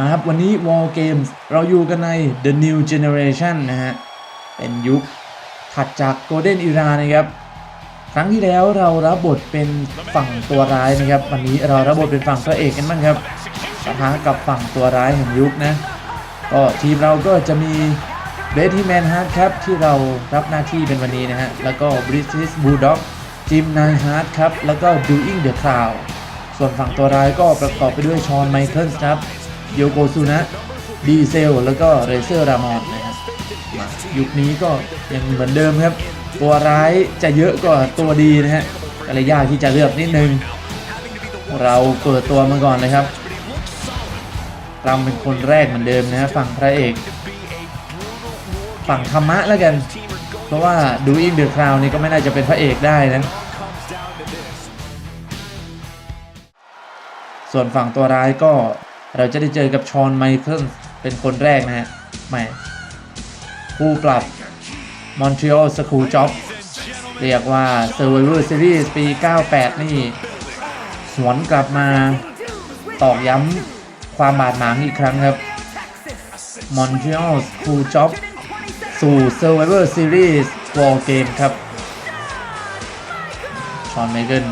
มาครับวันนี้ War Games เราอยู่กันใน The New Generation นะฮะ เป็นยุคถัดจาก Golden Era นะครับ ครั้งที่แล้วเรารับบทเป็นฝั่งตัวร้ายนะครับ วันนี้เรารับบทเป็นฝั่งพระเอกกันบ้างครับปะทะกับฝั่งตัวร้ายแห่งยุคนะ ก็ทีมเราก็จะมีเบสที่แมนฮาร์ดครับที่เรารับหน้าที่เป็นวันนี้นะฮะ แล้วก็ British Bulldog จิมนายฮาร์ดครับ แล้วก็ Doing the Crown ส่วนฝั่งตัวร้ายก็ประกอบไปด้วยชอนไมเคิลครับ โยโกซูนะดีเซล แล้วก็เรเซอร์รามอนนะครับยุคนี้ก็ยังเหมือนเดิมครับ ตัวร้ายจะเยอะกว่าตัวดีนะฮะก็เลยยากที่จะเลือกนิดนึง เราเปิดตัวมาก่อนเลยครับรำเป็นคนแรกเหมือนเดิมนะฮะฝั่งพระเอก ฝั่งธรรมะแล้วกัน เพราะว่าดูอิงเดอะคราวนี่ก็ไม่น่าจะเป็นพระเอกได้นะส่วนฝั่งตัวร้ายก็ เราจะได้เจอกับชอนไมเคิลเป็นคนแรกนะฮะแหมคู่ปรับ Montreal School Job เรียกว่า Survivor Series ปี 98 นี่หวนกลับมาตอกย้ำความบาดหมางอีกครั้งครับ Montreal School Job สู่ Survivor Series War Game ครับ ชอนไมเคิล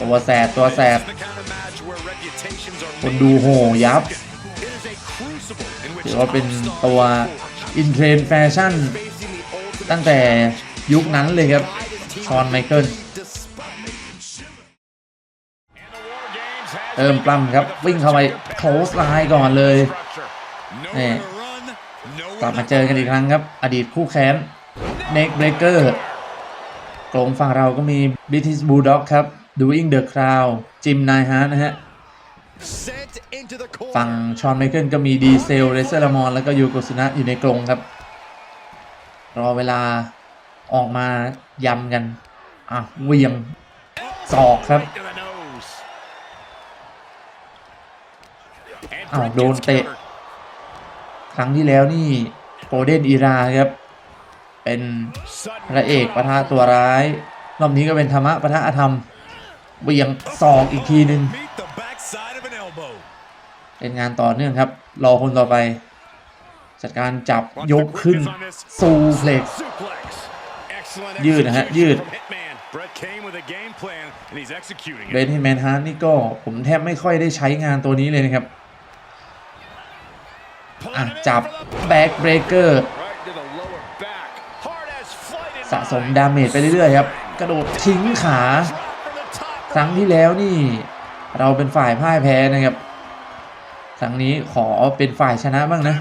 ตัวแสบตัวแสบ คนดูโหยับถือว่าเป็นตัวอินเทรนแฟชั่น ตั้งแต่ยุคนั้นเลยครับ ชอนไมเคิลเติมปล้ำครับ วิ่งเข้าไปโคสไลน์ก่อนเลยนี่กลับมาเจอกันอีกครั้งครับ อดีตคู่แค้นเน็กเบรเกอร์กลงฝั่งเราก็มี British Bulldog ครับ Doing the Crown จิมนายฮาร์นะฮะ ฝั่งชอนไมเคิลก็มีดีเซลเรเซอร์ลามอนแล้วก็ยูโกซุนะอยู่ในกรงครับ รอเวลาออกมายำกัน อะเวียงศอกครับอ้าวโดนเตะ ครั้งที่แล้วนี่โกลเด้นอีราครับ เป็นพระเอกปะทะตัวร้าย รอบนี้ก็เป็นธรรมะปะทะอธรรมเวียงศอกอีกทีหนึ่ง เป็นงานต่อเนื่องครับ รอคนต่อไป จัดการจับยกขึ้นซูเพล็กซ์ยืดนะฮะ ยืดเบนที่แมนฮาร์ดนี่ก็ผมแทบไม่ค่อยได้ใช้งานตัวนี้เลยนะครับอะจับแบ็กเบรกเกอร์สะสมดาเมจไปเรื่อยๆครับ กระโดดทิ้งขา ครั้งที่แล้วนี่ เราเป็นฝ่ายพ่ายแพ้นะครับ ครั้งนี้ขอเป็นฝ่ายชนะบ้างนะ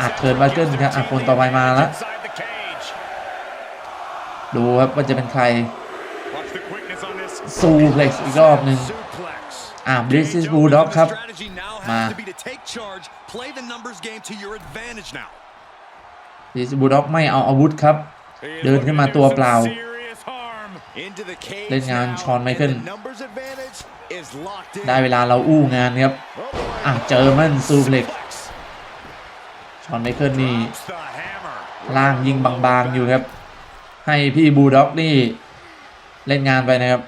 อัดเทิร์นบาเกิลครับอะคนต่อไปมาแล้วดูครับว่าจะเป็นใครซูเพล็กซ์อีกรอบหนึ่งอะ British Bulldog ครับ มา British Bulldog ไม่เอาอาวุธครับ เดินขึ้นมาตัวเปล่า เล่นงานชอนไมเคิล ได้เวลาเราอู้งานครับ อะเจอมันซูเพล็กซ์ชอนไมเคิลนี่ล่างยิงบางๆอยู่ครับ ให้พี่บูลด็อกนี่ เล่นงานไปนะครับ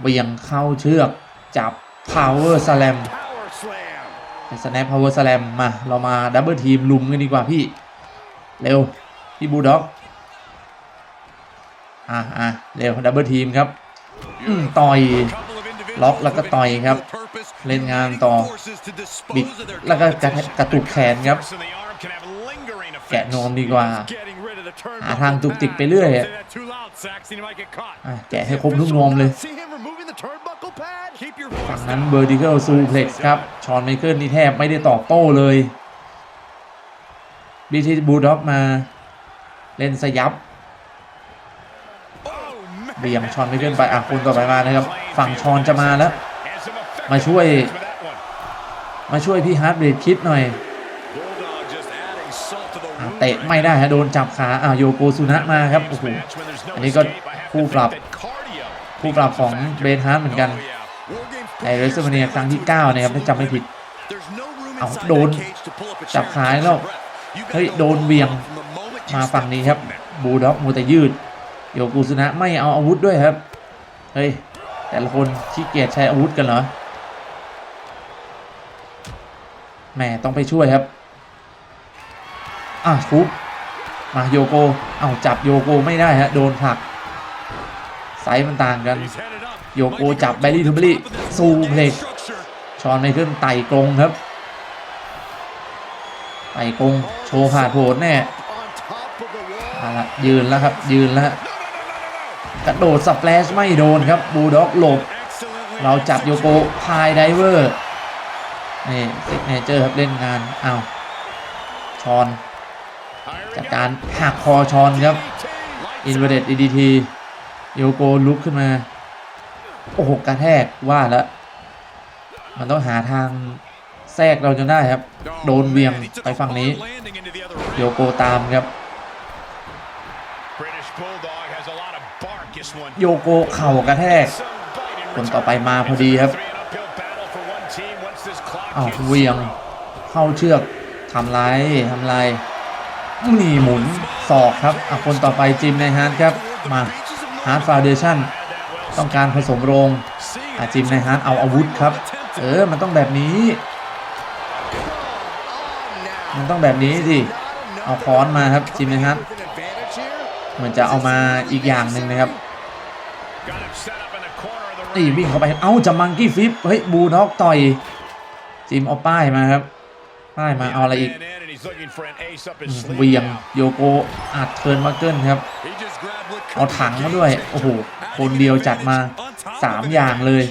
เบี่ยงเข้าเชือกจับ power slam สแนป power slam มา เรามาดับเบิลทีมลุมกันดีกว่าพี่ เร็วพี่บูด็อกอะอะเร็วดับเบิลทีมครับต่อยล็อกแล้วก็ต่อยครับ เล่นงานต่อบิดแล้วก็กระกระตุกแขนครับ แกะนมดีกว่า หาทางตุกติกไปเรื่อยอะแกะให้ครบทุกนมเลยฝั่งนั้น vertical suplex ครับ ชอนไมเคิลนี่แทบไม่ได้ตอบโต้เลย บีทีบูด็อกมา เล่นสยับเบี่ยงชอนไม่เคิลไปอะคนต่อไปมานะครับ ฝั่งชอนจะมาแล้ว มาช่วย มาช่วยพี่ฮาร์ดเบรดคิดหน่อยอเตะไม่ได้ฮะโดนจับขาอะโยโกซุนะมาครับโอ้โหอันนี้ก็คู่ปรับคู่ปรับของเบรดฮาร์ดเหมือนกันในเรสเมเนียครั้งที่ 9 นะครับถ้าจำไม่ผิด เอาโดนจับขาแล้ว เฮ้ยโดนเวียงมาฝั่งนี้ครับ บูด็อกมูแต่ยืดโยกุซุนะไม่เอาอาวุธด้วยครับ เฮ้ย แต่ละคนขี้เกียจใช้อาวุธกันเหรอแหมต้องไปช่วยครับ อะทุบมาโยโกเอาจับโยโกไม่ได้ฮะ โดนผลัก ไซส์มันต่างกัน โยโกจับแบรี่ทูเบอรี่ซูเพล็กชอนไมเคิลไต่กรงครับ ไต่กรงโชว์ผ่าดโผนแน่เอาละยืนแล้วครับยืนแล้วกระโดดสเปลชไม่โดนครับบูด็อกหลบ เราจับโยโกพายไดเวอร์นี่ซิกเนเจอร์ครับเล่นงานอ้าวชอน จากการหักคอชอนครับอินเวอร์เดดดีทีโยโกลุกขึ้นมา โอ้โหกระแทกว่าแล้ว มันต้องหาทาง แทรกเราจนได้ครับ โดนเวียงไปฝั่งนี้ landing into the other โยโกตามครับ British Bulldog has a lot of bark. This one. โยโกเข่ากระแทก Some bite in คนต่อไป return. มาพอดีครับ Three and uphill battle for one team once this clock อ้าว hits. เวียงเข้าเชือกทำลายทำลายนี่หมุนศอกครับอะคนต่อไปจิมในฮาร์ดครับมาฮาร์ดฟาวเดชั่นต้องการผสมโรงอะจิมในฮาร์ดเอาอาวุธครับ เออ มันต้องแบบนี้ มันต้องแบบนี้สิ เอาค้อนมาครับจิมนฮาร์ด With an advantage here. เหมือนจะเอามาอีกอย่างหนึ่งนะครับ Got him set up in the corner of the นี่วิ่งเข้าไป เอ้าจะมังกี้ฟิป เฮ้ย บูด็อกต่อย จิมเอาป้ายมาครับ ป้ายมาเอาอะไรอีกเวียงโยโกอัดเทิร์นมาเกิลครับ เอาถังมาด้วย โอ้โห คนเดียวจัดมาสามอย่างเลย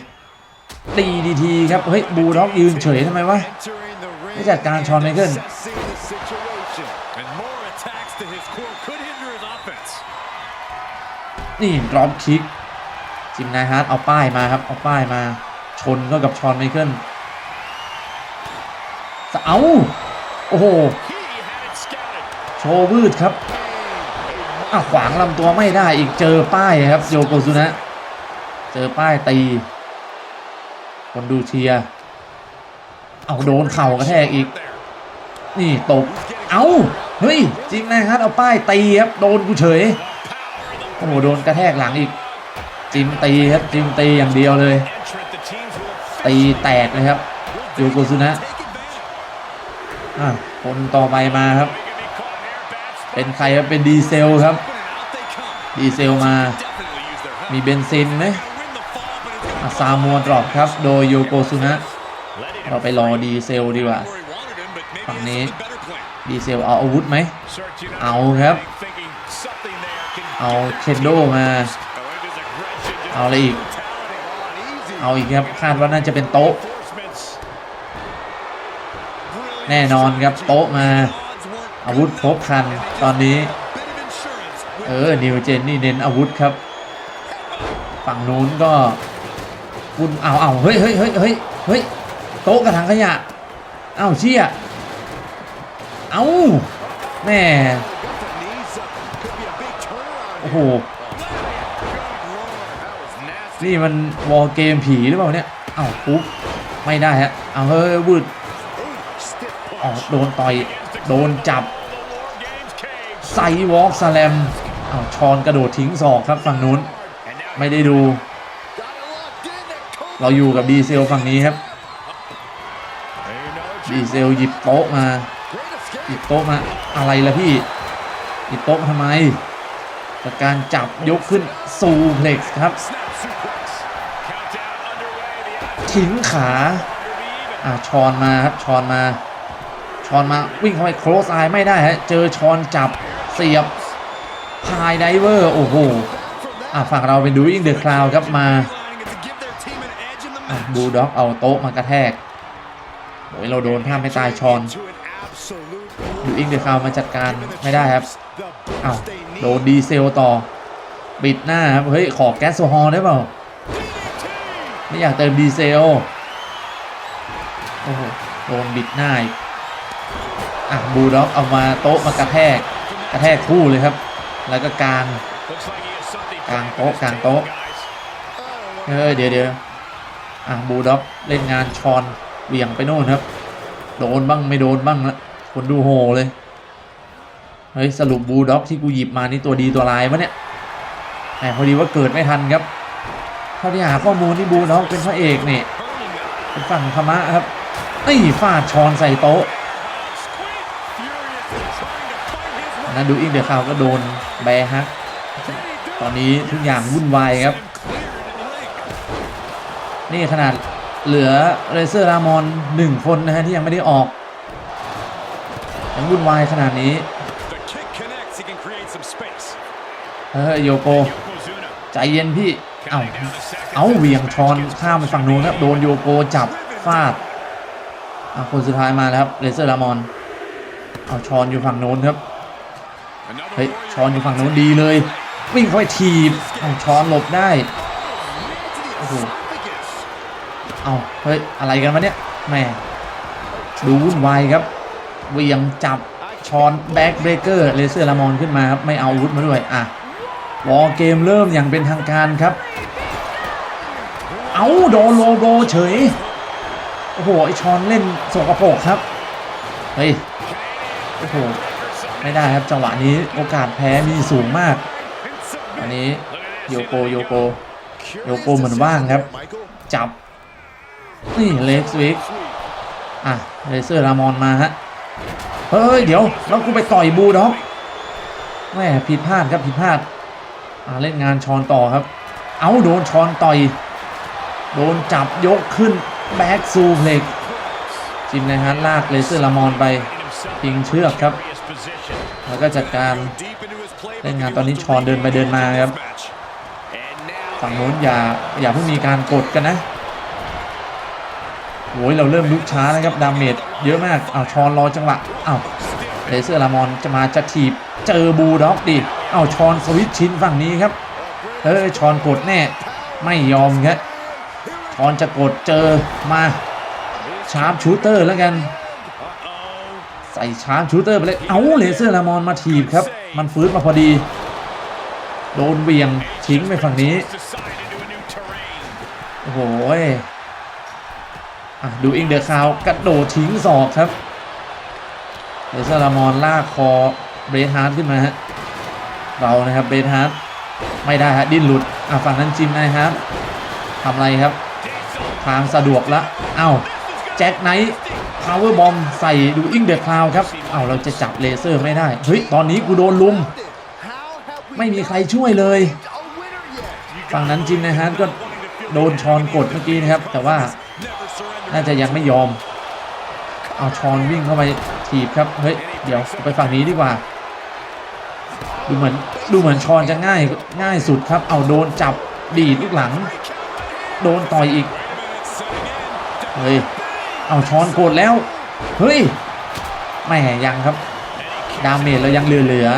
ตีดีทีครับ เฮ้ย บูด็อกยืนเฉยทำไมวะ entering the ring ไม่จัดการชอนไมเคิล assessing the situation. And more attacks to his core could hinder his offense. นี่ดรอปคิกจิมนายฮาร์ดเอาป้ายมาครับ เอาป้ายมา ชนก็กับชอนไมเคิลเอา โอ้โห He had it scouted. โชว์วืดครับอะขวางลำตัวไม่ได้อีกเจอป้ายครับโยโกซุนะ เจอป้ายตี คนดูเชียร์ เอาโดนเข่ากระแทกอีก นี่ตกเอาเฮ้ยจริงนะครับเอาป้ายตีครับโดนกูเฉยโอ้โหโดนกระแทกหลังอีก จิมตีครับจิมตีอย่างเดียวเลย ตีแตกเลยครับโยโกซุนะอะคนต่อไปมาครับ เป็นใครครับเป็นดีเซลครับ ดีเซลมา มีเบนซินไหมอะซามัวดรอปครับ โดยโยโกซุนะ เราไปรอดีเซลดีกว่าฝั่งนี้ดีเซลเอาอาวุธไหม เอาครับ เอาเคนโดมา เอาอะไรอีก เอาอีกครับ คาดว่าน่าจะเป็นโต๊ะ แน่นอนครับโต๊ะมา อาวุธครบคันตอนนี้ เออ นิวเจนนี่เน้นอาวุธครับ ฝั่งนู้นก็คุณเอาเอาเฮ้ยเฮ้ยเฮ้ยเฮ้ยเฮ้ย โต๊ะกระถางขยะ เอ้าเชี่ย เอ้าแม่โอ้โห นี่มันวอลเกมผีหรือเปล่าเนี่ย เอ้าปุ๊บ ไม่ได้ฮะ เอาเฮ้ยวืดออ punch. โดนต่อย โดนจับ ไซวอล์กสแลมเอาชอนกระโดดทิ้งศอกครับฝั่งนู้น ไม่ได้ดู เราอยู่กับดีเซลฝั่งนี้ครับ ดีเซลหยิบโต๊ะมาหยิบโต๊ะมาอะไรล่ะพี่หยิบโต๊ะมาทำไมจากการจับยกขึ้นซูเพล็กซ์ครับทิ้งขาอ่าชอนมาครับชอนมาชอนมาวิ่งเข้าไปโครสไอไม่ได้ฮะเจอชอนจับเสียบพายไดเวอร์โอ้โหอะฝั่งเราเป็นดูอิงเดอะคลาวครับมาบูลด็อกเอาโต๊ะมากระแทก โอ้ยเราโดนท่าไม่ตายชอนดูอิงเดอะคาวมาจัดการไม่ได้ครับอ้าวโดนดีเซลต่อ ปิดหน้าครับ เฮ้ย ขอแก๊สโซฮอลได้เปล่า ไม่อยากเติมดีเซล โอ้โห โดนบิดหน้าอะบูด็อกเอามาโต๊ะมากระแทก กระแทกคู่เลยครับ แล้วก็กลางกลางโต๊ะกลางโต๊ะเฮ้ยเดี๋ยวเดี๋ยวอะบูด็อกเล่นงานชอน เหวี่ยงไปโน่นครับ โดนบ้างไม่โดนบ้างละคนดูโหเลย เฮ้ย สรุปบูด็อกที่กูหยิบมานี่ตัวดีตัวร้ายวะเนี่ยแหมพอดีว่าเกิดไม่ทันครับเท่าที่หาข้อมูลที่บูน้องเป็นพระเอกนี่เป็นฝั่งธรรมะครับนี่ฟาดชอนใส่โต๊ะนะดูอิงเดอร์คาวก็โดนแบฮักตอนนี้ทุกอย่างวุ่นวายครับ นี่ขนาด เหลือเรเซอร์รามอนหนึ่งคนนะฮะที่ยังไม่ได้ออกยังวุ่นวายขนาดนี้ The kick connects. He can create some space. เฮ้ยโยโก Yokozuna ใจเย็นพี่ เอ้า counting down the seconds. เอ้าเหวียงชอนข้ามไปฝั่งนู้นครับ โดนโยโกจับฟาดอะคนสุดท้ายมาแล้วครับเรเซอร์รามอน เอาชอนอยู่ฝั่งนู้นครับ Another เฮ้ย warrior ชอนอยู่ฝั่งนู้นดีเลย วิ่งเข้าไปถีบเอาชอนหลบได้ โอ้โห เอาเฮ้ย อะไรกันวะเนี่ยแม่ดูวุ่นวายครับเวียงจับชอนแบ็กเบรกเกอร์เลเซอร์ลามอนขึ้นมาครับ ไม่เอาอาวุธมาด้วย อะรอเกมเริ่มอย่างเป็นทางการครับ เอาโดนโลโบเฉย โอ้โห ไอชอนเล่นสกปรกครับ เฮ้ย โอ้โห ไม่ได้ครับจังหวะนี้โอกาสแพ้มีสูงมาก อันนี้โยโกโยโกโยโกเหมือนว่างครับ จับ นี่เล็กสวิกอะเลเซอร์รามอนมาฮะเฮ้ยเดี๋ยวแล้วกูไปต่อยบูด็อกแม่ผิดพลาดครับผิดพลาดอ่าเล่นงานชอนต่อครับ เอาโดนชอนต่อย โดนจับยกขึ้นแบ็กซูเพล็กจิมนะฮะลากเลเซอร์รามอนไปพิงเชือกครับ แล้วก็จัดการเล่นงานตอนนี้ชอนเดินไปเดินมาครับฝั่งโน้นอย่าอย่าเพิ่งมีการกดกันนะ โอ้ยเราเริ่มลุกช้านะครับดาเมจเยอะมากอ้าวชอนรอจังหวะอ้าวเลเซอร์ลามอนจะมาจะถีบเจอบูด็อกดิอ้าวชอนสวิตชินฝั่งนี้ครับเฮ้ยชอนกดแน่ไม่ยอมครับชอนจะกดเจอมาชาร์ปชูเตอร์แล้วกัน ใส่ชาร์ปชูเตอร์ไปเลยเอาเลเซอร์ลามอนมาถีบครับ มันฟื้นมาพอดี โดนเบี่ยงทิ้งไปฝั่งนี้โอ้โหย ดูอิงเดอร์คาวกระโดดทิ้งศอกครับเลเซอร์ลามอนลากคอเบรทฮาร์ดขึ้นมาฮะเรานะครับเบรทฮาร์ดไม่ได้ฮะดิ้นหลุดอะฝั่งนั้นจิมนะครับทำอะไรครับ ทางสะดวกละเอ้าแจ็คไนท์พาวเวอร์บอมใส่ดูอิงเดอร์คาวครับเอ้าเราจะจับเลเซอร์ไม่ได้เฮ้ยตอนนี้กูโดนลุม ไม่มีใครช่วยเลย ฝั่งนั้นจิมนะฮะก็โดนชอนกดเมื่อกี้นะครับ แต่ว่า น่าจะยังไม่ยอมเอาชอนวิ่งเข้าไปถีบครับเฮ้ยเดี๋ยวไปฝั่งนี้ดีกว่า ดูเหมือนดูเหมือนชอนจะง่ายง่ายสุดครับ เอาโดนจับดีดลูกหลัง โดนต่อยอีกเฮ้ยเอาชอนกดแล้วเฮ้ยแม่ยังครับ ดาเมจเรายังเหลือ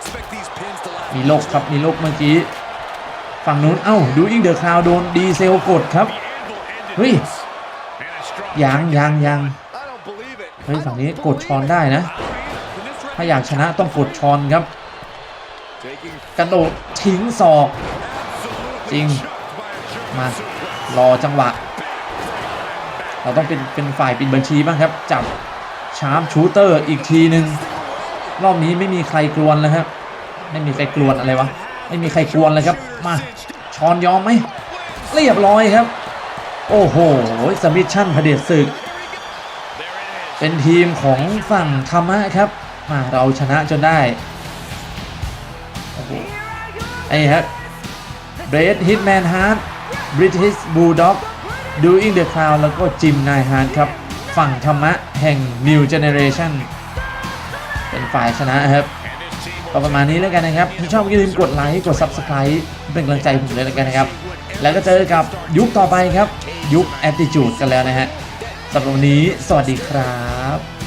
ๆมีโลกครับมีโลกเมื่อกี้ฝั่งนู้นเอ้าดูอิงเดอร์คาวโดนดีเซลกดครับเฮ้ย ยังยังยังเฮ้ยฝั่งนี้กดชอนได้นะ ถ้าอยากชนะต้องกดชอนครับกระโดดทิ้งศอก จริง มารอจังหวะ เราต้องเป็นเป็นฝ่ายปิดบัญชีบ้างครับ จับชาร์ปชูเตอร์อีกทีหนึ่งรอบนี้ไม่มีใครกลวนแล้วครับ ไม่มีใครกลวนอะไรวะ ไม่มีใครกลวนเลยครับ มาชอนยอมไหมเรียบร้อยครับ โอ้โหสมิชชั่นพเผด็จศึก เป็นทีมของฝั่งธรรมะครับ มาเราชนะจนได้ โอ้โหไอ้ครับเบรดฮิตแมนฮาร์ดบริทิชบูลด็อกดูอิงเดอะคาวแล้วก็จิมนายฮาร์ดครับ ฝั่งธรรมะแห่ง New Generation เป็นฝ่ายชนะครับก็ประมาณนี้แล้วกันนะครับถ้าชอบอย่าลืมกดไลค์ กด Subscribe เป็นกำลังใจผมเลยแล้วกันนะครับ แล้วก็เจอกับยุคต่อไปครับ ยุค Attitude กันแล้วนะฮะสำหรับวันนี้ สวัสดีครับ